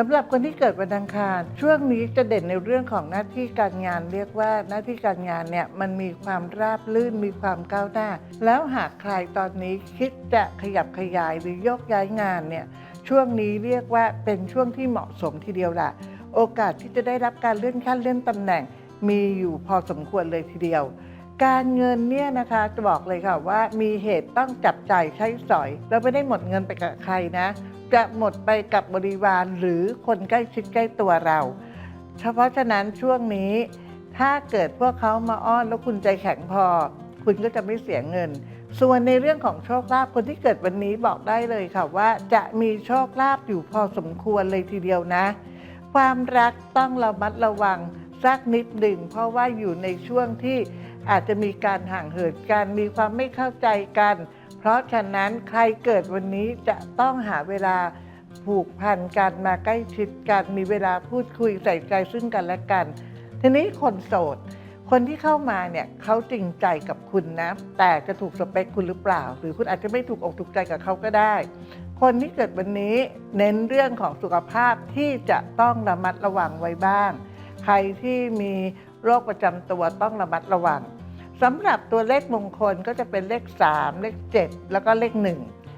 สำหรับคนที่เกิดวันอังคาร ช่วงนี้จะเด่นในเรื่องของหน้าที่การงานเรียกว่าหน้าที่การงานเนี่ยมันมีความราบรื่นมีความก้าวหน้า แล้วหากใครตอนนี้คิดจะขยับขยายหรือโยกย้ายงานเนี่ยช่วงนี้เรียกว่าเป็นช่วงที่เหมาะสมทีเดียวล่ะ โอกาสที่จะได้รับการเลื่อนขั้นเลื่อนตำแหน่ง มีอยู่พอสมควรเลยทีเดียว การเงินเนี่ยนะคะจะบอกเลยค่ะว่ามีเหตุต้องจับจ่ายใช้สอย เราไม่ได้หมดเงินไปกับใครนะ จะหมดไปกับบริวารหรือคนใกล้ชิดใกล้ตัวเรา เฉพาะฉะนั้นช่วงนี้ ถ้าเกิดพวกเขามาอ้อนแล้วคุณใจแข็งพอ คุณก็จะไม่เสียเงิน ส่วนในเรื่องของโชคลาภคนที่เกิดวันนี้บอกได้เลยค่ะว่าจะมีโชคลาภอยู่พอสมควรเลยทีเดียวนะ ความรักต้องระมัดระวังสักนิดหนึ่งเพราะว่าอยู่ในช่วงที่ อาจจะมีการห่างเหินกันมีความไม่เข้าใจกัน เพราะฉะนั้นใครเกิดวันนี้จะต้องหาเวลาผูกพันกันมาใกล้ชิดกันมีเวลาพูดคุยใส่ใจซึ่งกันและกัน ทีนี้คนโสด คนที่เข้ามาเนี่ยเขาจริงใจกับคุณนะ แต่จะถูกสเปคคุณหรือเปล่า หรือคุณอาจจะไม่ถูกอกถูกใจกับเขาก็ได้ คนที่เกิดวันนี้เน้นเรื่องของสุขภาพที่จะต้องระมัดระวังไว้บ้าง ใครที่มีโรคประจำตัวต้องระมัดระวัง สำหรับตัวเลขมงคลก็จะเป็นเลข 3 เลข 7 แล้วก็เลข 1